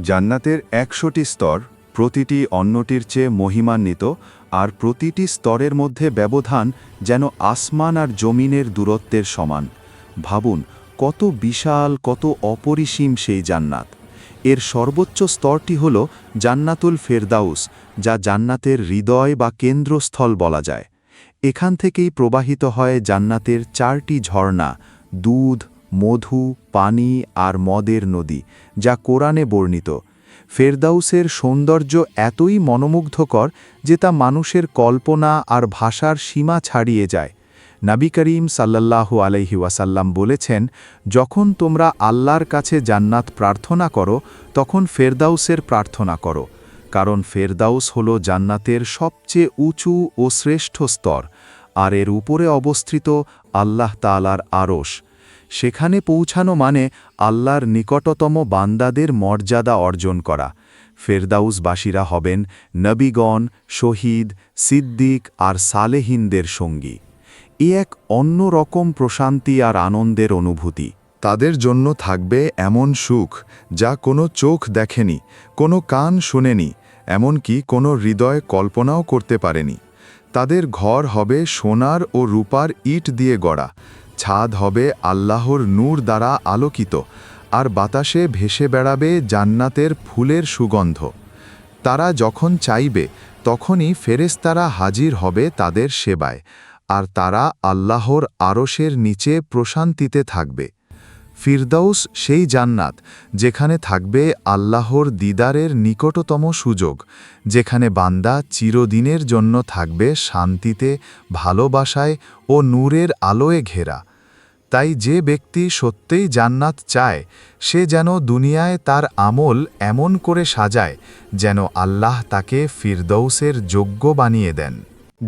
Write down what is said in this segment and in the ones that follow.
জান্নাতের একশোটি স্তর, প্রতিটি অন্যটির চেয়ে মহিমান্বিত, আর প্রতিটি স্তরের মধ্যে ব্যবধান যেন আসমান আর জমিনের দূরত্বের সমান। ভাবুন, কত বিশাল, কত অপরিসীম সেই জান্নাত। এর সর্বোচ্চ স্তরটি হল জান্নাতুল ফেরদাউস, যা জান্নাতের হৃদয় বা কেন্দ্রস্থল বলা যায়। এখান থেকেই প্রবাহিত হয় জান্নাতের চারটি ঝর্ণা, দুধ মধু, পানি আর মদের নদী, যা কোরআনে বর্ণিত। ফেরদাউসের সৌন্দর্য এতই মনোমুগ্ধকর যে তা মানুষের কল্পনা আর ভাষার সীমা ছাড়িয়ে যায়। নাবি করিম সাল্লাল্লাহু আলাইহি ওয়াসাল্লাম বলেছেন, যখন তোমরা আল্লাহর কাছে জান্নাত প্রার্থনা করো, তখন ফেরদাউসের প্রার্থনা করো। কারণ ফেরদাউস হল জান্নাতের সবচেয়ে উঁচু ও শ্রেষ্ঠ স্তর, আর এর উপরে অবস্থিত আল্লাহ তালার আরশ। সেখানে পৌঁছানো মানে আল্লাহর নিকটতম বান্দাদের মর্যাদা অর্জন করা। ফেরদাউসবাসীরা হবেন নবীগণ, শহীদ, সিদ্দিক আর সালেহিনদের সঙ্গী। এ এক অন্য রকম প্রশান্তি আর আনন্দের অনুভূতি। তাদের জন্য থাকবে এমন সুখ যা কোনো চোখ দেখেনি, কোনো কান শোনেনি, এমনকি কোনো হৃদয় কল্পনাও করতে পারেনি। তাদের ঘর হবে সোনার ও রূপার ইট দিয়ে গড়া। ছাদ হবে আল্লাহর নূর দ্বারা আলোকিত, আর বাতাসে ভেসে বেড়াবে জান্নাতের ফুলের সুগন্ধ। তারা যখন চাইবে, তখনই ফেরেস্তারা হাজির হবে তাদের সেবায়, আর তারা আল্লাহর আরশের নিচে প্রশান্তিতে থাকবে। ফিরদাউস সেই জান্নাত, যেখানে থাকবে আল্লাহর দিদারের নিকটতম সুযোগ, যেখানে বান্দা চিরদিনের জন্য থাকবে শান্তিতে, ভালোবাসায় ও নূরের আলোয় ঘেরা। তাই যে ব্যক্তি সত্যিই জান্নাত চায়, সে যেন দুনিয়ায় তার আমল এমন করে সাজায়, যেন আল্লাহ তাকে ফিরদৌসের যোগ্য বানিয়ে দেন।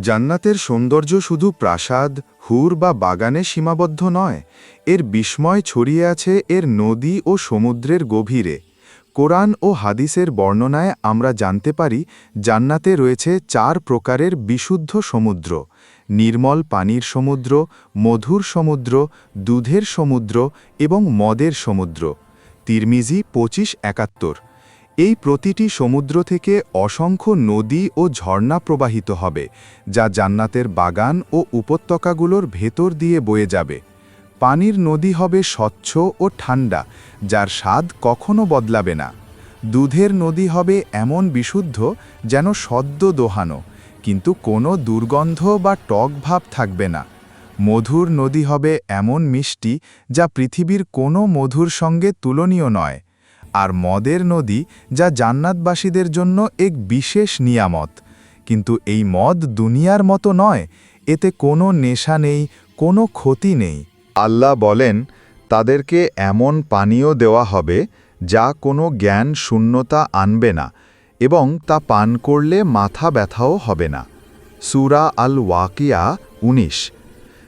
জান্নাতের সৌন্দর্য শুধু প্রাসাদ, হুর বা বাগানে সীমাবদ্ধ নয়, এর বিস্ময় ছড়িয়ে আছে এর নদী ও সমুদ্রের গভীরে। কোরআন ও হাদিসের বর্ণনায় আমরা জানতে পারি, জান্নাতে রয়েছে চার প্রকারের বিশুদ্ধ সমুদ্র। নির্মল পানির সমুদ্র, মধুর সমুদ্র, দুধের সমুদ্র এবং মদের সমুদ্র। তিরমিজি পঁচিশ একাত্তর। এই প্রতিটি সমুদ্র থেকে অসংখ্য নদী ও ঝর্ণা প্রবাহিত হবে, যা জান্নাতের বাগান ও উপত্যকাগুলোর ভেতর দিয়ে বয়ে যাবে। পানির নদী হবে স্বচ্ছ ও ঠান্ডা, যার স্বাদ কখনো বদলাবে না। দুধের নদী হবে এমন বিশুদ্ধ যেন সদ্য দোহানো। কিন্তু কোনো দুর্গন্ধ বা টক ভাব থাকবে না। মধুর নদী হবে এমন মিষ্টি যা পৃথিবীর কোনো মধুর সঙ্গে তুলনীয় নয়, আর মদের নদী যা জান্নাতবাসীদের জন্য এক বিশেষ নিয়ামত। কিন্তু এই মদ দুনিয়ার মতো নয়, এতে কোনো নেশা নেই, কোনো ক্ষতি নেই। আল্লাহ বলেন, তাদেরকে এমন পানীয় দেওয়া হবে যা কোনো জ্ঞান শূন্যতা আনবে না এবং তা পান করলে মাথা ব্যথাও হবে না। সুরা আল ওয়াকিয়া ১৯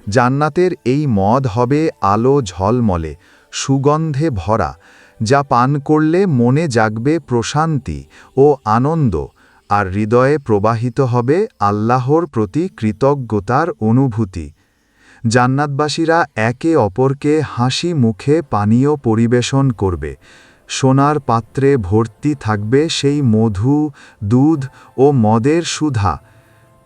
জান্নাতের এই মদ হবে আলো ঝলমলে, সুগন্ধে ভরা, যা পান করলে মনে জাগবে প্রশান্তি ও আনন্দ, আর হৃদয়ে প্রবাহিত হবে আল্লাহর প্রতি কৃতজ্ঞতার অনুভূতি। জান্নাতবাসীরা একে অপরকে হাসি মুখে পানীয় পরিবেশন করবে। সোনার পাত্রে ভর্তি থাকবে সেই মধু, দুধ ও মদের সুধা।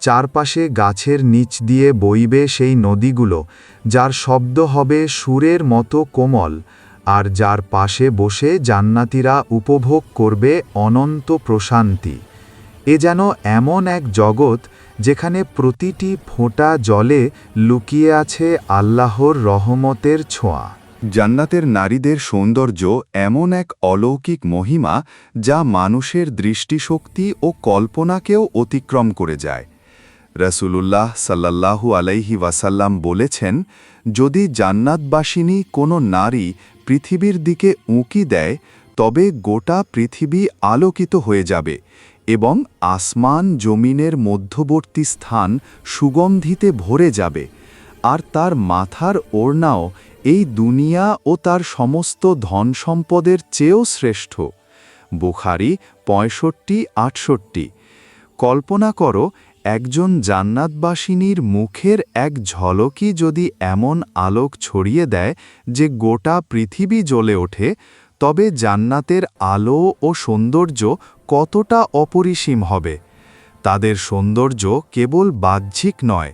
চারপাশে গাছের নিচ দিয়ে বইবে সেই নদীগুলো, যার শব্দ হবে সুরের মতো কোমল, আর যার পাশে বসে জান্নাতিরা উপভোগ করবে অনন্ত প্রশান্তি। এ যেন এমন এক জগৎ যেখানে প্রতিটি ফোঁটা জলে লুকিয়ে আছে আল্লাহর রহমতের ছোঁয়া। জান্নাতের নারীদের সৌন্দর্য এমন এক অলৌকিক মহিমা যা মানুষের দৃষ্টিশক্তি ও কল্পনাকেও অতিক্রম করে যায়। রসুলুল্লাহ সাল্লাল্লাহু আলাইহি ওয়াসাল্লাম বলেছেন, যদি জান্নাতবাসিনী কোনো নারী পৃথিবীর দিকে উঁকি দেয়, তবে গোটা পৃথিবী আলোকিত হয়ে যাবে এবং আসমান জমিনের মধ্যবর্তী স্থান সুগন্ধিতে ভরে যাবে, আর তার মাথার ওড়নাও এই দুনিয়া ও তার সমস্ত ধন সম্পদের চেয়েও শ্রেষ্ঠ। বুখারি পঁয়ষট্টি, আটষট্টি। কল্পনা করো, একজন জান্নাতবাসিনীর মুখের এক ঝলকি যদি এমন আলোক ছড়িয়ে দেয় যে গোটা পৃথিবী জ্বলে ওঠে, তবে জান্নাতের আলো ও সৌন্দর্য কতটা অপরিসীম হবে? তাদের সৌন্দর্য কেবল বাহ্যিক নয়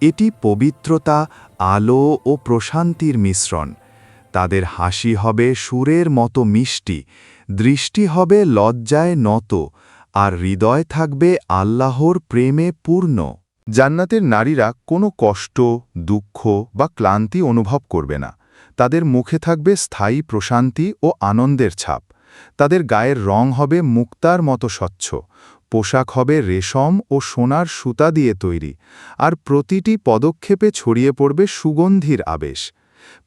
এটি পবিত্রতা, আলো ও প্রশান্তির মিশ্রণ। তাদের হাসি হবে সুরের মতো মিষ্টি, দৃষ্টি হবে লজ্জায় নত, আর হৃদয় থাকবে আল্লাহর প্রেমে পূর্ণ। জান্নাতের নারীরা কোনো কষ্ট, দুঃখ বা ক্লান্তি অনুভব করবে না। তাদের মুখে থাকবে স্থায়ী প্রশান্তি ও আনন্দের ছাপ। তাদের গায়ের রং হবে মুক্তার মতো স্বচ্ছ। পোশাক হবে রেশম ও সোনার সুতা দিয়ে তৈরি, আর প্রতিটি পদক্ষেপে ছড়িয়ে পড়বে সুগন্ধির আবেশ।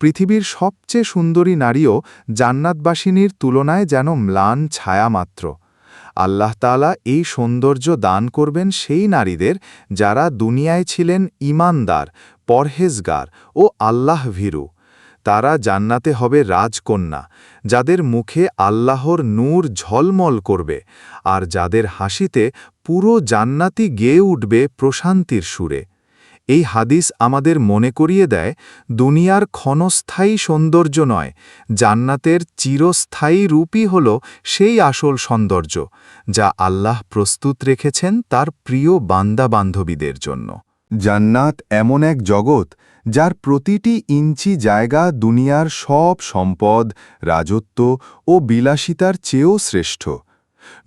পৃথিবীর সবচেয়ে সুন্দরী নারীও জান্নাতবাসিনীর তুলনায় যেন ম্লান ছায়া মাত্র আল্লাহ তালা এই সৌন্দর্য দান করবেন সেই নারীদের যারা দুনিয়ায় ছিলেন ইমানদার, পরহেজগার ও আল্লাহ ভীরু তারা জান্নাতে হবে রাজকন্যা, যাদের মুখে আল্লাহর নূর ঝলমল করবে, আর যাদের হাসিতে পুরো জান্নাতি গেয়ে উঠবে প্রশান্তির সুরে। এই হাদিস আমাদের মনে করিয়ে দেয়, দুনিয়ার ক্ষণস্থায়ী সৌন্দর্য নয়, জান্নাতের চিরস্থায়ী রূপই হল সেই আসল সৌন্দর্য, যা আল্লাহ প্রস্তুত রেখেছেন তার প্রিয় বান্দা-বান্ধবীদের জন্য। জান্নাত এমন এক জগৎ যার প্রতিটি ইঞ্চি জায়গা দুনিয়ার সব সম্পদ, রাজত্ব ও বিলাসিতার চেয়েও শ্রেষ্ঠ।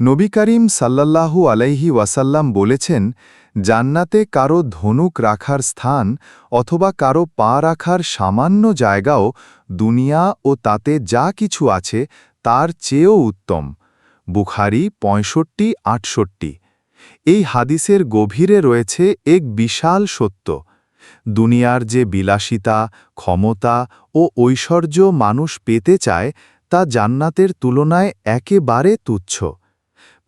নবী করিম সাল্লাল্লাহু আলাইহি ওয়াসাল্লাম বলেছেন, জান্নাতে কারও ধনুক রাখার স্থান অথবা কারও পা রাখার সামান্য জায়গাও দুনিয়া ও তাতে যা কিছু আছে তার চেয়েও উত্তম। বুখারি পঁয়ষট্টি আটষট্টি। এই হাদিসের গভীরে রয়েছে এক বিশাল সত্য। দুনিয়ার যে বিলাসিতা, ক্ষমতা ও ঐশ্বর্য মানুষ পেতে চায়, তা জান্নাতের তুলনায় একেবারে তুচ্ছ।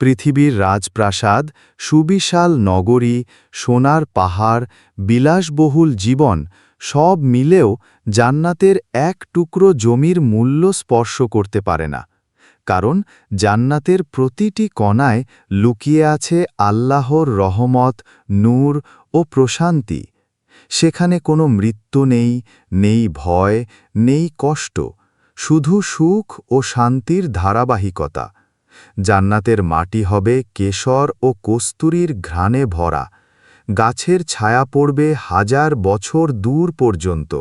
পৃথিবীর রাজপ্রাসাদ, সুবিশাল নগরী, সোনার পাহাড়, বিলাসবহুল জীবন, সব মিলেও জান্নাতের এক টুকরো জমির মূল্য স্পর্শ করতে পারে না। কারণ জান্নাতের প্রতিটি কণায় লুকিয়ে আছে আল্লাহর রহমত, নূর ও প্রশান্তি। সেখানে কোনো মৃত্যু নেই নেই ভয়, নেই কষ্ট, শুধু সুখ ও শান্তির ধারাবাহিকতা। জান্নাতের মাটি হবে কেশর ও কস্তুরীর ঘ্রাণে ভরা। গাছের ছায়া পড়বে হাজার বছর দূর পর্যন্ত।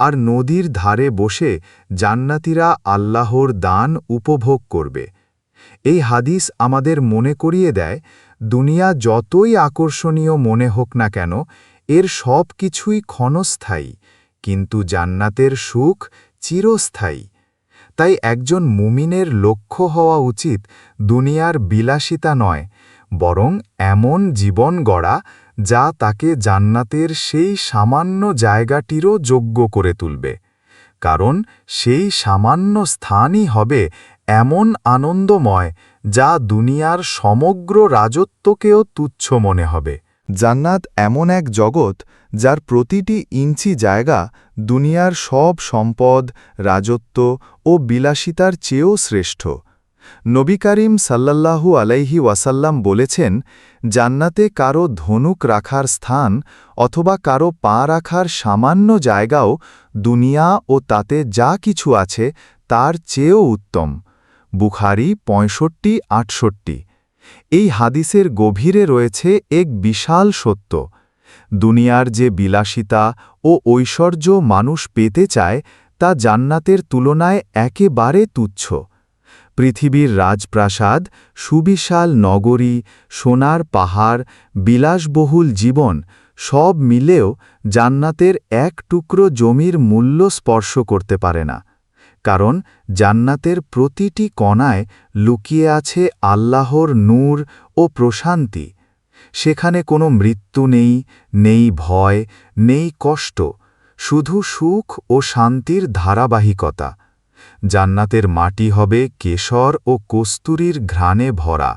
আর নদীর ধারে বসে জান্নাতিরা আল্লাহর দান উপভোগ করবে। এই হাদিস আমাদের মনে করিয়ে দেয়, দুনিয়া যতই আকর্ষণীয় মনে হোক না কেন এর সব কিছুই ক্ষণস্থায়ী, কিন্তু জান্নাতের সুখ চিরস্থায়ী। তাই একজন মুমিনের লক্ষ্য হওয়া উচিত দুনিয়ার বিলাসিতা নয়, বরং এমন জীবন গড়া যা তাকে জান্নাতের সেই সামান্য জায়গাটিরও যোগ্য করে তুলবে। কারণ সেই সামান্য স্থানই হবে এমন আনন্দময় যা দুনিয়ার সমগ্র রাজত্বকেও তুচ্ছ মনে হবে। জান্নাত এমন এক জগৎ যার প্রতিটি ইঞ্চি জায়গা দুনিয়ার সব সম্পদ, রাজত্ব ও বিলাসিতার চেয়েও শ্রেষ্ঠ। নবী করিম সাল্লাল্লাহু আলাইহি ওয়াসাল্লাম বলেছেন, জান্নাতে কারও ধনুক রাখার স্থান অথবা কারও পা রাখার সামান্য জায়গাও দুনিয়া ও তাতে যা কিছু আছে তার চেয়েও উত্তম। বুখারি পঁয়ষট্টি, আটষট্টি। এই হাদিসের গভীরে রয়েছে এক বিশাল সত্য। দুনিয়ার যে বিলাসিতা ও ঐশ্বর্য মানুষ পেতে চায়, তা জান্নাতের তুলনায় একেবারে তুচ্ছ। পৃথিবীর রাজপ্রাসাদ, সুবিশাল নগরী, সোনার পাহাড়, বিলাসবহুল জীবন, সব মিলেও জান্নাতের এক টুকরো জমির মূল্য স্পর্শ করতে পারে না। কারণ জান্নাতের প্রতিটি কণায় লুকিয়ে আছে আল্লাহর নূর ও প্রশান্তি। সেখানে কোনো মৃত্যু নেই নেই ভয়, নেই কষ্ট, শুধু সুখ ও শান্তির ধারাবাহিকতা। জান্নাতের মাটি হবে কেশর ও কস্তুরীর ঘ্রাণে ভরা।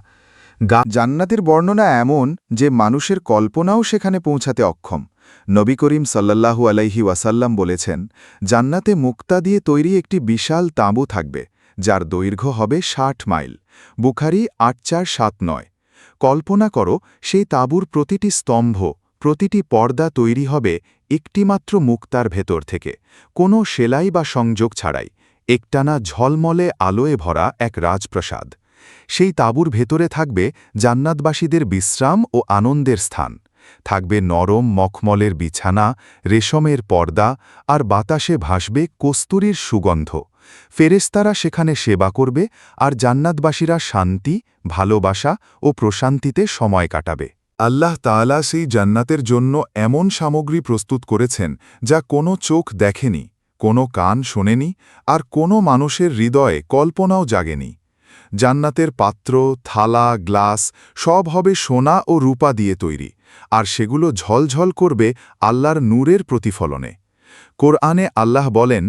জান্নাতের বর্ণনা এমন যে মানুষের কল্পনাও সেখানে পৌঁছাতে অক্ষম। নবী করিম সাল্লাল্লাহু আলাইহি ওয়াসাল্লাম বলেছেন, জান্নাতে মুক্তা দিয়ে তৈরি একটি বিশাল তাঁবু থাকবে, যার দৈর্ঘ্য হবে ষাট মাইল। বুখারি আট চার সাত নয়। কল্পনা করো, সেই তাঁবুর প্রতিটি স্তম্ভ, প্রতিটি পর্দা তৈরি হবে একটিমাত্র মুক্তার ভেতর থেকে। কোনো সেলাই বা সংযোগ ছাড়াই, একটানা ঝলমলে আলোয় ভরা এক রাজপ্রাসাদ। সেই তাঁবুর ভেতরে থাকবে জান্নাতবাসীদের বিশ্রাম ও আনন্দের স্থান। থাকবে নরম মখমলের বিছানা, রেশমের পর্দা আর বাতাসে ভাসবে কস্তুরীর সুগন্ধ। ফেরেস্তারা সেখানে সেবা করবে আর জান্নাতবাসীরা শান্তি, ভালোবাসা ও প্রশান্তিতে সময় কাটাবে। আল্লাহ তাআলা সেই জান্নাতের জন্য এমন সামগ্রী প্রস্তুত করেছেন যা কোনো চোখ দেখেনি, কোনো কান শোনেনি আর কোনো মানুষের হৃদয়ে কল্পনাও জাগেনি। জান্নাতের পাত্র, থালা, গ্লাস সব হবে সোনা ও রূপা দিয়ে তৈরি। আর সেগুলো ঝলঝল করবে আল্লাহর নূরের প্রতিফলনে। কোরআনে আল্লাহ বলেন,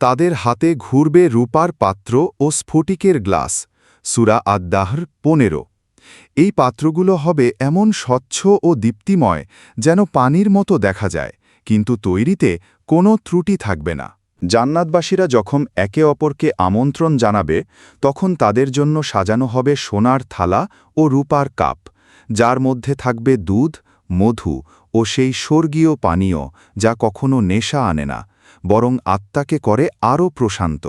তাদের হাতে ঘুরবে রূপার পাত্র ও স্ফটিকের গ্লাস, সুরা আদ্দাহর পনেরো। এই পাত্রগুলো হবে এমন স্বচ্ছ ও দীপ্তিময় যেন পানির মতো দেখা যায়, কিন্তু তৈরিতে কোনো ত্রুটি থাকবে না। জান্নাতবাসীরা যখন একে অপরকে আমন্ত্রণ জানাবে, তখন তাদের জন্য সাজানো হবে সোনার থালা ও রূপার কাপ। যার মধ্যে থাকবে দুধ, মধু ও সেই স্বর্গীয় পানীয় যা কখনো নেশা আনে না, বরং আত্মাকে করে আরও প্রশান্ত।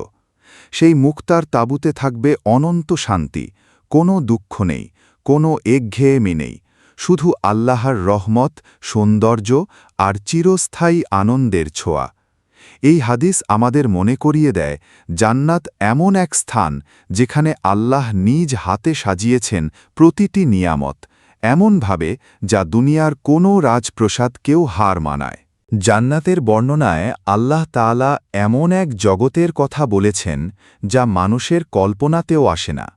সেই মুক্তার তাঁবুতে থাকবে অনন্ত শান্তি, কোনো দুঃখ নেই, কোনো একঘেয়েমি নেই, শুধু আল্লাহর রহমত, সৌন্দর্য আর চিরস্থায়ী আনন্দের ছোঁয়া। এই হাদিস আমাদের মনে করিয়ে দেয়, জান্নাত এমন এক স্থান যেখানে আল্লাহ নিজ হাতে সাজিয়েছেন প্রতিটি নিয়ামত এমনভাবে যা দুনিয়ার কোনো রাজপ্রসাদকেও হার মানায়। জান্নাতের বর্ণনায় আল্লাহ তাআলা এমন এক জগতের কথা বলেছেন, যা মানুষের কল্পনাতেও আসে না।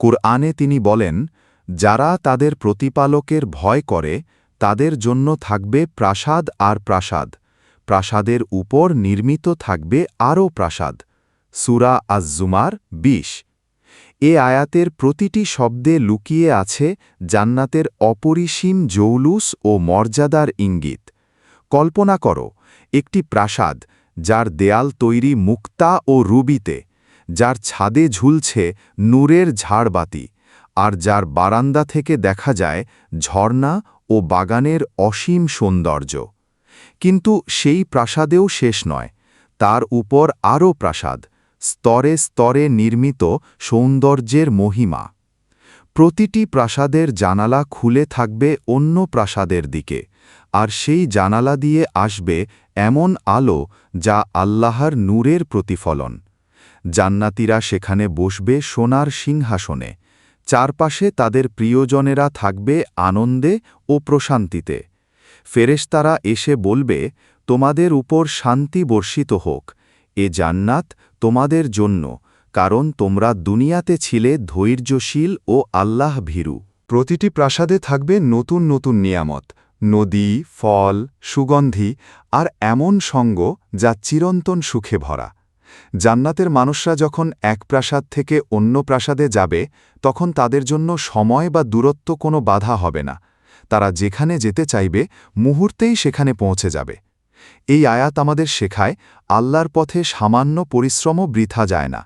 কুরআনে তিনি বলেন, যারা তাদের প্রতিপালকের ভয় করে, তাদের জন্য থাকবে প্রাসাদ আর প্রাসাদ। প্রাসাদের উপর নির্মিত থাকবে আরও প্রাসাদ। সুরা আজ্জুমার বিশ। এ আয়াতের প্রতিটি শব্দে লুকিয়ে আছে জান্নাতের অপরিসীম জৌলুস ও মর্যাদার ইঙ্গিত। কল্পনা করো, একটি প্রাসাদ, যার দেয়াল তৈরি মুক্তা ও রুবিতে, যার ছাদে ঝুলছে নূরের ঝাড়বাতি, আর যার বারান্দা থেকে দেখা যায় ঝর্ণা ও বাগানের অসীম সৌন্দর্য। কিন্তু সেই প্রাসাদেও শেষ নয়, তার উপর আরও প্রাসাদ স্তরে স্তরে নির্মিত সৌন্দর্যের মহিমা। প্রতিটি প্রাসাদের জানালা খুলে থাকবে অন্য প্রাসাদের দিকে, আর সেই জানালা দিয়ে আসবে এমন আলো যা আল্লাহর নূরের প্রতিফলন। জান্নাতিরা সেখানে বসবে সোনার সিংহাসনে, চারপাশে তাদের প্রিয়জনেরা থাকবে আনন্দে ও প্রশান্তিতে। ফেরেশতারা এসে বলবে, তোমাদের উপর শান্তি বর্ষিত হোক, এ জান্নাত তোমাদের জন্য, কারণ তোমরা দুনিয়াতে ছিলে ধৈর্যশীল ও আল্লাহ ভীরু। প্রতিটি প্রাসাদে থাকবে নতুন নতুন নিয়ামত, নদী, ফল, সুগন্ধি আর এমন সঙ্গ যা চিরন্তন সুখে ভরা। জান্নাতের মানুষরা যখন এক প্রাসাদ থেকে অন্য প্রাসাদে যাবে, তখন তাদের জন্য সময় বা দূরত্ব কোনো বাধা হবে না। তারা যেখানে যেতে চাইবে, মুহূর্তেই সেখানে পৌঁছে যাবে। এই আয়াত আমাদের শেখায়, আল্লাহর পথে সামান্য পরিশ্রমও বৃথা যায় না।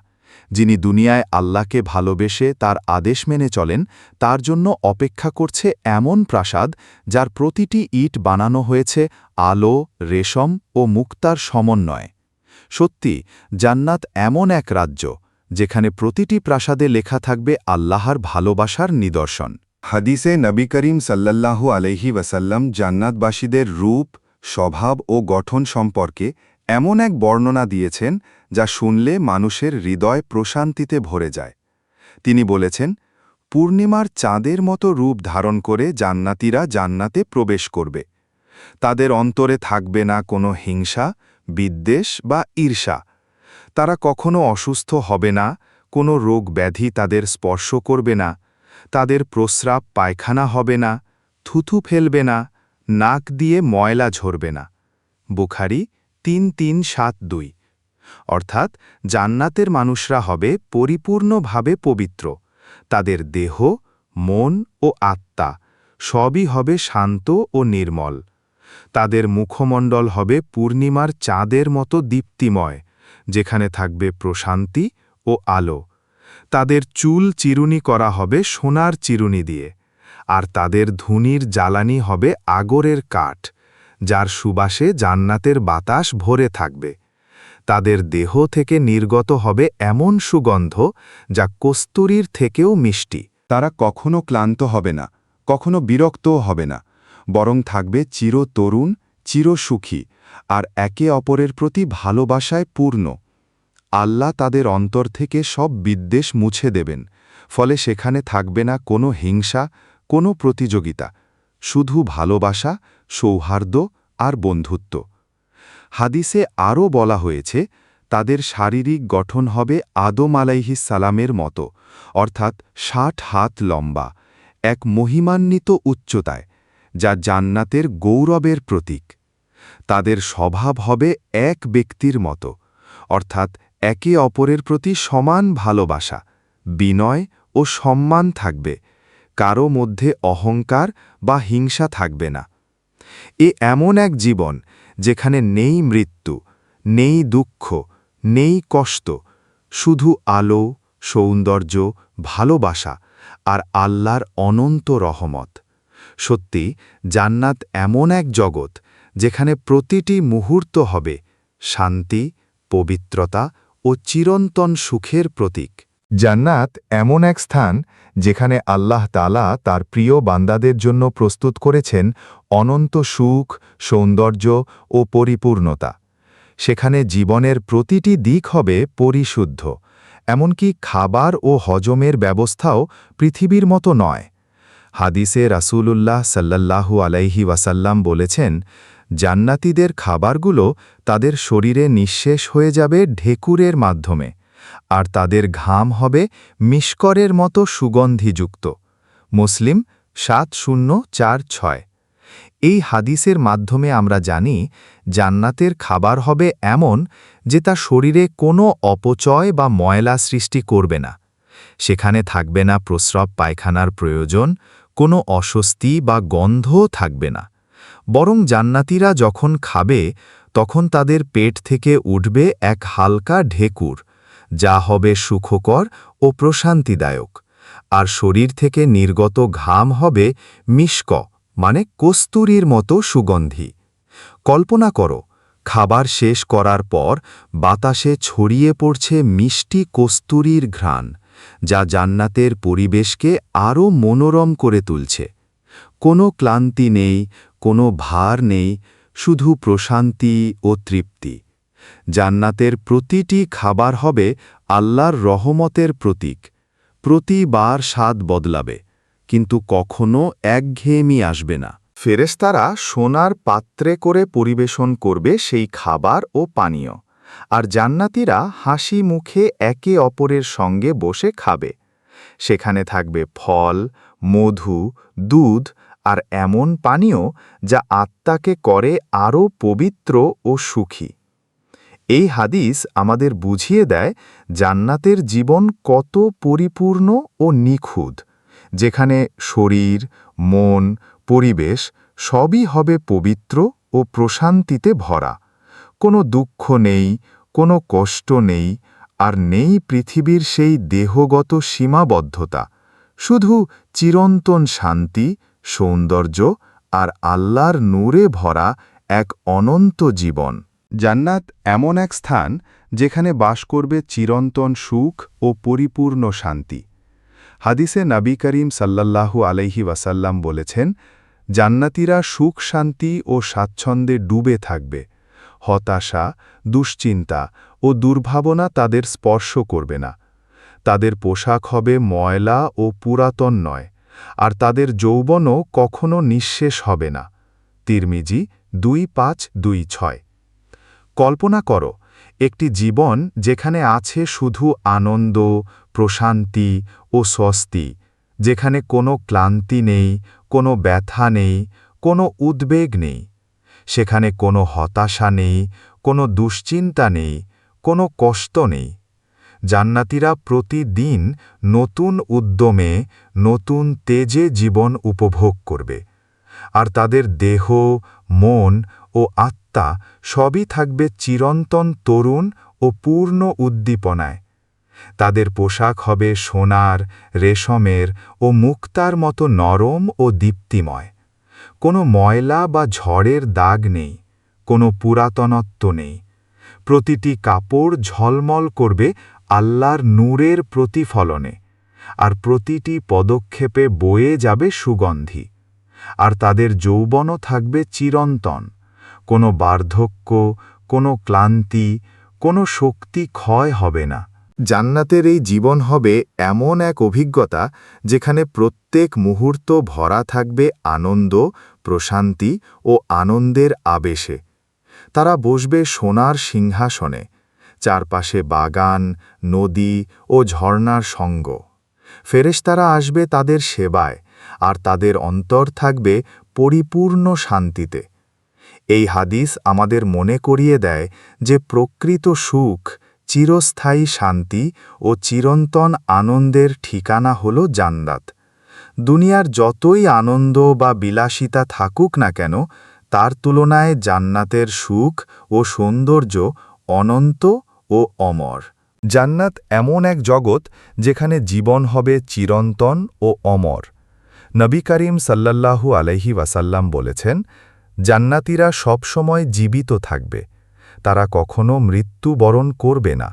যিনি দুনিয়ায় আল্লাহকে ভালোবেসে তার আদেশ মেনে চলেন, তার জন্য অপেক্ষা করছে এমন প্রাসাদ, যার প্রতিটি ইট বানানো হয়েছে আলো, রেশম ও মুক্তার সমন্বয়। সত্যি, জান্নাত এমন এক রাজ্য, যেখানে প্রতিটি প্রাসাদে লেখা থাকবে আল্লাহর ভালোবাসার নিদর্শন। হাদিসে নবী করিম সাল্লাল্লাহু আলহি ওয়াসাল্লাম জান্নাতবাসীদের রূপ স্বভাব ও গঠন সম্পর্কে এমন এক বর্ণনা দিয়েছেন যা শুনলে মানুষের হৃদয় প্রশান্তিতে ভরে যায়। তিনি বলেছেন, পূর্ণিমার চাঁদের মতো রূপ ধারণ করে জান্নাতিরা জান্নাতে প্রবেশ করবে। তাদের অন্তরে থাকবে না কোনো হিংসা, বিদ্বেষ বা ঈর্ষা। তারা কখনো অসুস্থ হবে না, কোনো রোগ ব্যাধি তাদের স্পর্শ করবে না। তাদের প্রস্রাব পায়খানা হবে না, থুথু ফেলবে না নাক দিয়ে ময়লা ঝরবে না। বুখারি তিন তিন সাত দুই। অর্থাৎ জান্নাতের মানুষরা হবে পরিপূর্ণভাবে পবিত্র। তাদের দেহ, মন ও আত্মা সবই হবে শান্ত ও নির্মল। তাদের মুখমণ্ডল হবে পূর্ণিমার চাঁদের মতো দীপ্তিময়, যেখানে থাকবে প্রশান্তি ও আলো। তাদের চুল চিরুনি করা হবে সোনার চিরুনি দিয়ে। আর তাদের ধুনির জ্বালানি হবে আগরের কাঠ, যার সুবাসে জান্নাতের বাতাস ভরে থাকবে। তাদের দেহ থেকে নির্গত হবে এমন সুগন্ধ যা কস্তুরীর থেকেও মিষ্টি। তারা কখনো ক্লান্ত হবে না, কখনো বিরক্তও হবে না, বরং থাকবে চির তরুণ, চির সুখী, আর একে অপরের প্রতি ভালোবাসায় পূর্ণ। আল্লাহ তাদের অন্তর থেকে সব বিদ্বেষ মুছে দেবেন, ফলে সেখানে থাকবে না কোনো হিংসা কোনো প্রতিযোগিতা, শুধু ভালোবাসা, সৌহার্দ্য আর বন্ধুত্ব। হাদিসে আরও বলা হয়েছে, তাদের শারীরিক গঠন হবে আদম আলাইহিস সালামের মতো, অর্থাৎ ষাট হাত লম্বা, এক মহিমান্বিত উচ্চতায়, যা জান্নাতের গৌরবের প্রতীক। তাদের স্বভাব হবে এক ব্যক্তির মতো, অর্থাৎ একে অপরের প্রতি সমান ভালোবাসা, বিনয় ও সম্মান থাকবে কারও মধ্যে অহংকার বা হিংসা থাকবে না। এ এমন এক জীবন যেখানে নেই মৃত্যু, নেই দুঃখ, নেই কষ্ট, শুধু আলো, সৌন্দর্য, ভালোবাসা আর আল্লাহর অনন্ত রহমত। সত্যি, জান্নাত এমন এক জগৎ যেখানে প্রতিটি মুহূর্ত হবে শান্তি, পবিত্রতা ও চিরন্তন সুখের প্রতীক। জান্নাত এমন এক স্থান যেখানে আল্লাহ তালা তার প্রিয় বান্দাদের জন্য প্রস্তুত করেছেন অনন্ত সুখ, সৌন্দর্য ও পরিপূর্ণতা। সেখানে জীবনের প্রতিটি দিক হবে পরিশুদ্ধ, এমনকি খাবার ও হজমের ব্যবস্থাও পৃথিবীর মতো নয়। হাদিসে রাসূলুল্লাহ সাল্লাল্লাহু আলাইহি ওয়াসাল্লাম বলেছেন, জান্নাতীদের খাবারগুলো তাদের শরীরে নিঃশেষ হয়ে যাবে ঢেকুরের মাধ্যমে। আর তাদের ঘাম হবে মিষ্করের মতো সুগন্ধিযুক্ত। মুসলিম সাত শূন্য চার ছয়। এই হাদিসের মাধ্যমে আমরা জানি, জান্নাতের খাবার হবে এমন যে তা শরীরে কোনো অপচয় বা ময়লা সৃষ্টি করবে না। সেখানে থাকবে না প্রস্রাব পায়খানার প্রয়োজন, কোনো অস্বস্তি বা গন্ধও থাকবে না। বরং জান্নাতিরা যখন খাবে, তখন তাদের পেট থেকে উঠবে এক হালকা ঢেকুর। যা হবে সুখকর ও প্রশান্তিদায়ক। আর শরীর থেকে নির্গত ঘাম হবে মিষ্ক মানে কস্তুরীর মতো সুগন্ধি। কল্পনা করো, খাবার শেষ করার পর বাতাসে ছড়িয়ে পড়ছে মিষ্টি কস্তুরীর ঘ্রাণ, যা জান্নাতের পরিবেশকে আরও মনোরম করে তুলছে। কোনো ক্লান্তি নেই, কোনো ভার নেই, শুধু প্রশান্তি ও তৃপ্তি। জান্নাতের প্রতিটি খাবার হবে আল্লাহর রহমতের প্রতীক। প্রতিবার স্বাদ বদলাবে, কিন্তু কখনো একঘেয়েমি আসবে না। ফেরেস্তারা সোনার পাত্রে করে পরিবেশন করবে সেই খাবার ও পানীয়, আর জান্নাতিরা হাসি মুখে একে অপরের সঙ্গে বসে খাবে। সেখানে থাকবে ফল, মধু, দুধ আর এমন পানীয় যা আত্মাকে করে আরও পবিত্র ও সুখী। এই হাদিস আমাদের বুঝিয়ে দেয় জান্নাতের জীবন কত পরিপূর্ণ ও নিখুঁত, যেখানে শরীর, মন, পরিবেশ সবই হবে পবিত্র ও প্রশান্তিতে ভরা। কোনো দুঃখ নেই, কোনো কষ্ট নেই, আর নেই পৃথিবীর সেই দেহগত সীমাবদ্ধতা। শুধু চিরন্তন শান্তি, সৌন্দর্য আর আল্লাহর নূরে ভরা এক অনন্ত জীবন। জান্নাত এমন এক স্থান যেখানে বাস করবে চিরন্তন সুখ ও পরিপূর্ণ শান্তি। হাদিসে নবী করিম সাল্লাল্লাহু আলাইহি ওয়াসাল্লাম বলেছেন, জান্নাতিরা সুখ, শান্তি ও স্বাচ্ছন্দ্যে ডুবে থাকবে। হতাশা, দুশ্চিন্তা ও দুর্ভাবনা তাদের স্পর্শ করবে না। তাদের পোশাক হবে ময়লা ও পুরাতন নয়, আর তাদের যৌবনও কখনো নিঃশেষ হবে না। তিরমিজি দুই পাঁচ দুই ছয়। কল্পনা করো, একটি জীবন যেখানে আছে শুধু আনন্দ, প্রশান্তি ও স্বস্তি, যেখানে কোনো ক্লান্তি নেই, কোনো ব্যথা নেই, কোনো উদ্বেগ নেই, সেখানে কোনো হতাশা নেই, কোনো দুশ্চিন্তা নেই, কোনো কষ্ট নেই। জান্নাতিরা প্রতিদিন নতুন উদ্যমে, নতুন তেজে জীবন উপভোগ করবে। আর তাদের দেহ, মন ও আত্মা সবই থাকবে চিরন্তন তরুণ ও পূর্ণ উদ্দীপনায়। তাদের পোশাক হবে সোনার, রেশমের ও মুক্তার মতো নরম ও দীপ্তিময়। কোনো ময়লা বা ঝড়ের দাগ নেই, কোনো পুরাতনত্ব নেই। প্রতিটি কাপড় ঝলমল করবে আল্লাহর নূরের প্রতিফলনে, আর প্রতিটি পদক্ষেপে বয়ে যাবে সুগন্ধি। আর তাদের যৌবনও থাকবে চিরন্তন। কোনো বার্ধক্য, কোনো ক্লান্তি, কোনো শক্তি ক্ষয় হবে না। জান্নাতের এই জীবন হবে এমন এক অভিজ্ঞতা যেখানে প্রত্যেক মুহূর্ত ভরা থাকবে আনন্দ, প্রশান্তি ও আনন্দের আবেশে। তারা বসবে সোনার সিংহাসনে, চারপাশে বাগান, নদী ও ঝর্ণার সঙ্গ। ফেরেশতারা আসবে তাদের সেবায়, আর তাদের অন্তর থাকবে পরিপূর্ণ শান্তিতে। এই হাদিস আমাদের মনে করিয়ে দেয় যে প্রকৃত সুখ, চিরস্থায়ী শান্তি ও চিরন্তন আনন্দের ঠিকানা হল জান্নাত। দুনিয়ার যতই আনন্দ বা বিলাসিতা থাকুক না কেন, তার তুলনায় জান্নাতের সুখ ও সৌন্দর্য অনন্ত ও অমর। জান্নাত এমন এক জগৎ যেখানে জীবন হবে চিরন্তন ও অমর। নবী করিম সাল্লাল্লাহু আলাইহি ওয়াসাল্লাম বলেছেন জান্নাতীরা সবসময় জীবিত থাকবে। তারা কখনো মৃত্যুবরণ করবে না।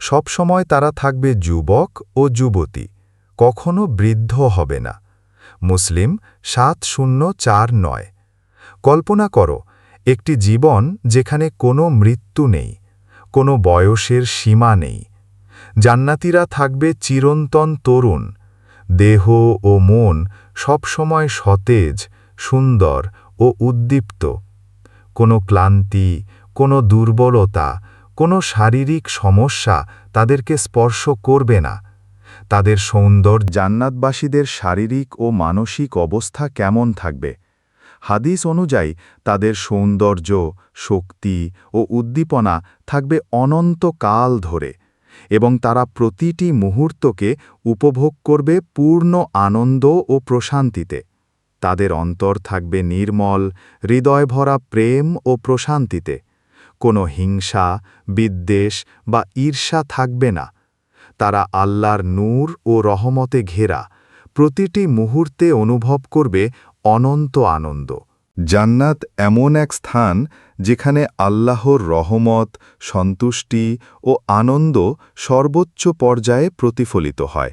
সবসময় তারা থাকবে যুবক ও যুবতী, কখনো বৃদ্ধ হবে না। মুসলিম সাত শূন্য চার নয়। কল্পনা করো, একটি জীবন যেখানে কোনো মৃত্যু নেই, কোনো বয়সের সীমা নেই। জান্নাতীরা থাকবে চিরন্তন তরুণ। দেহ ও মন সবসময় সতেজ, সুন্দর ও উদ্দীপ্ত। কোনো ক্লান্তি, কোনো দুর্বলতা, কোনো শারীরিক সমস্যা তাদেরকে স্পর্শ করবে না। তাদের সৌন্দর্য জান্নাতবাসীদের শারীরিক ও মানসিক অবস্থা কেমন থাকবে? হাদিস অনুযায়ী তাদের সৌন্দর্য, শক্তি ও উদ্দীপনা থাকবে অনন্তকাল ধরে এবং তারা প্রতিটি মুহূর্তকে উপভোগ করবে পূর্ণ আনন্দ ও প্রশান্তিতে। তাদের অন্তর থাকবে নির্মল, হৃদয়ভরা প্রেম ও প্রশান্তিতে। কোনো হিংসা, বিদ্বেষ বা ঈর্ষা থাকবে না। তারা আল্লাহর নূর ও রহমতে ঘেরা। প্রতিটি মুহূর্তে অনুভব করবে অনন্ত আনন্দ। জান্নাত এমন এক স্থান যেখানে আল্লাহর রহমত, সন্তুষ্টি ও আনন্দ সর্বোচ্চ পর্যায়ে প্রতিফলিত হয়।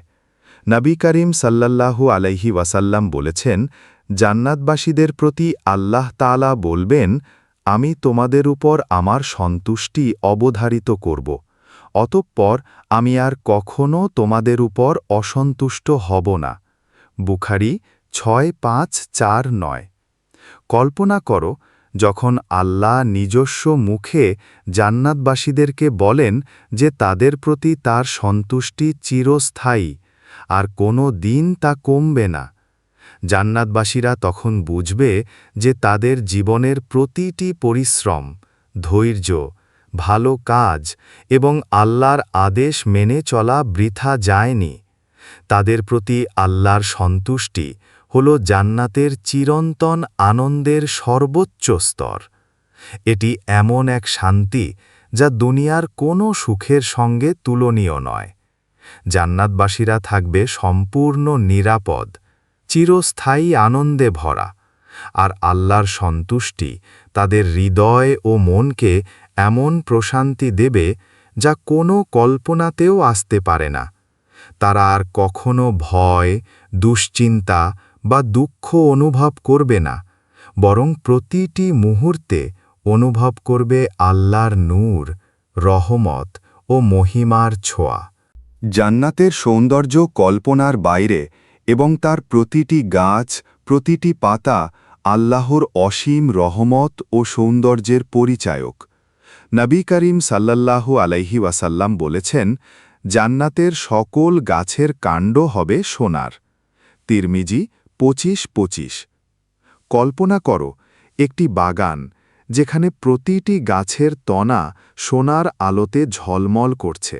নবী করিম সাল্লাল্লাহু আলাইহি ওয়াসাল্লাম বলেছেন জান্নাতবাসীদের প্রতি আল্লাহ তাআলা বলবেন, আমি তোমাদের উপর আমার সন্তুষ্টি অবধারিত করব, অতঃপর আমি আর কখনও তোমাদের উপর অসন্তুষ্ট হব না। বুখারি ছয় পাঁচ চার নয়। কল্পনা করো, যখন আল্লাহ নিজস্ব মুখে জান্নাতবাসীদেরকে বলেন যে তাদের প্রতি তার সন্তুষ্টি চিরস্থায়ী, আর কোনো দিন তা কমবে না। জান্নাতবাসীরা তখন বুঝবে যে তাদের জীবনের প্রতিটি পরিশ্রম, ধৈর্য, ভালো কাজ এবং আল্লাহর আদেশ মেনে চলা বৃথা যায়নি। তাদের প্রতি আল্লাহর সন্তুষ্টি হল জান্নাতের চিরন্তন আনন্দের সর্বোচ্চ স্তর। এটি এমন এক শান্তি যা দুনিয়ার কোনো সুখের সঙ্গে তুলনীয় নয়। জান্নাতবাসীরা থাকবে সম্পূর্ণ নিরাপদ চিরস্থায়ী আনন্দে ভরা, আর আল্লাহর সন্তুষ্টি তাদের হৃদয় ও মনকে এমন প্রশান্তি দেবে যা কোনো কল্পনাতেও আসতে পারে না। তারা আর কখনো ভয়, দুশ্চিন্তা বা দুঃখ অনুভব করবে না, বরং প্রতিটি মুহূর্তে অনুভব করবে আল্লাহর নূর, রহমত ও মহিমার ছোঁয়া। জান্নাতের সৌন্দর্য কল্পনার বাইরে এবং তার প্রতিটি গাছ, প্রতিটি পাতা আল্লাহর অসীম রহমত ও সৌন্দর্যের পরিচায়ক। নবী করিম সাল্লাল্লাহু আলাইহি ওয়াসাল্লাম বলেছেন, জান্নাতের সকল গাছের কাণ্ড হবে সোনার। তিরমিজি, পঁচিশ পঁচিশ। কল্পনা করো, একটি বাগান, যেখানে প্রতিটি গাছের তনা সোনার আলোতে ঝলমল করছে।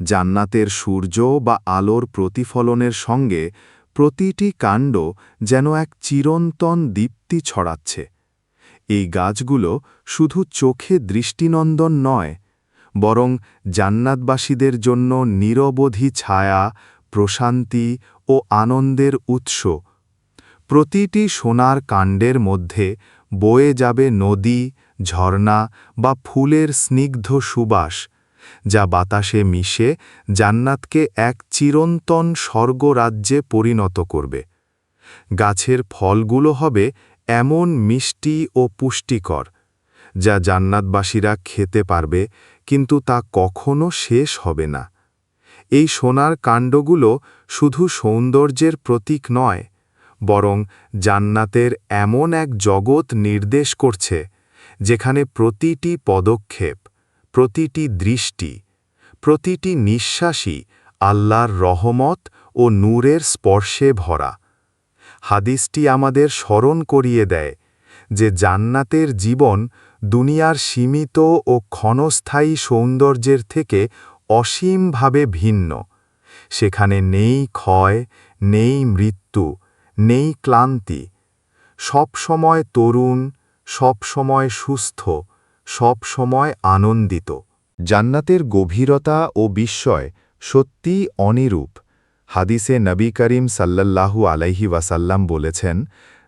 জান্নাতের সূর্য বা আলোর প্রতিফলনের সঙ্গে প্রতিটি কাণ্ড যেন এক চিরন্তন দীপ্তি ছড়াচ্ছে। এই গাছগুলো শুধু চোখে দৃষ্টিনন্দন নয়, বরং জান্নাতবাসীদের জন্য নিরবধি ছায়া, প্রশান্তি ও আনন্দের উৎস। প্রতিটি সোনার কাণ্ডের মধ্যে বয়ে যাবে নদী, ঝর্ণা বা ফুলের স্নিগ্ধ সুবাস। যা বাতাসে মিশে জান্নাতকে এক চিরন্তন স্বর্গরাজ্যে পরিণত করবে। গাছের ফলগুলো হবে এমন মিষ্টি ও পুষ্টিকর, যা জান্নাতবাসীরা খেতে পারবে, কিন্তু তা কখনো শেষ হবে না। এই সোনার কাণ্ডগুলো শুধু সৌন্দর্যের প্রতীক নয়, বরং জান্নাতের এমন এক জগৎ নির্দেশ করছে, যেখানে প্রতিটি পদক্ষেপ প্রতিটি দৃষ্টি, প্রতিটি নিঃশ্বাসই আল্লাহর রহমত ও নূরের স্পর্শে ভরা। হাদিসটি আমাদের স্মরণ করিয়ে দেয় যে জান্নাতের জীবন দুনিয়ার সীমিত ও ক্ষণস্থায়ী সৌন্দর্যের থেকে অসীমভাবে ভিন্ন। সেখানে নেই ক্ষয়, নেই মৃত্যু, নেই ক্লান্তি। সব সময় তরুণ সব সময় সুস্থ সব সময় আনন্দিত। জান্নাতের গভীরতা ও বিস্ময় সত্যি অনিরূপ। হাদিসে নবী করিম সাল্লাল্লাহু আলাইহি ওয়াসাল্লাম বলেছেন,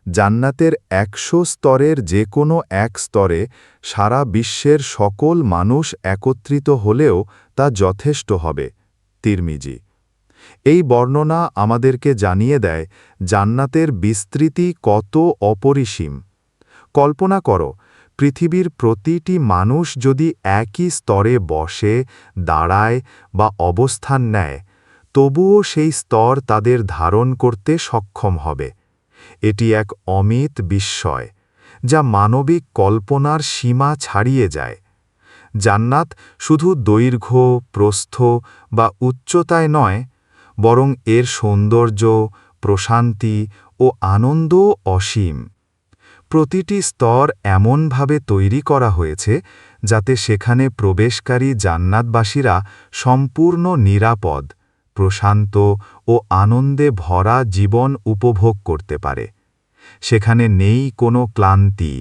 জান্নাতের একশো স্তরের যে কোনো এক স্তরে সারা বিশ্বের সকল মানুষ একত্রিত হলেও তা যথেষ্ট হবে। তিরমিজি। এই বর্ণনা আমাদেরকে জানিয়ে দেয়, জান্নাতের বিস্তৃতি কত অপরিসীম। কল্পনা করো পৃথিবীর প্রতিটি মানুষ যদি একই স্তরে বসে, দাঁড়ায় বা অবস্থান নেয়, তবুও সেই স্তর তাদের ধারণ করতে সক্ষম হবে। এটি এক অমিত বিস্ময়, যা মানবিক কল্পনার সীমা ছাড়িয়ে যায়। জান্নাত শুধু দৈর্ঘ্য, প্রস্থ বা উচ্চতায় নয়, বরং এর সৌন্দর্য, প্রশান্তি ও আনন্দ অসীম। প্রতিটি স্তর এমনভাবে তৈরি করা হয়েছে যাতে সেখানে প্রবেশকারী জান্নাতবাসীরা সম্পূর্ণ নিরাপদ, প্রশান্ত ও আনন্দে ভরা জীবন উপভোগ করতে পারে। সেখানে নেই কোনো ক্লান্তি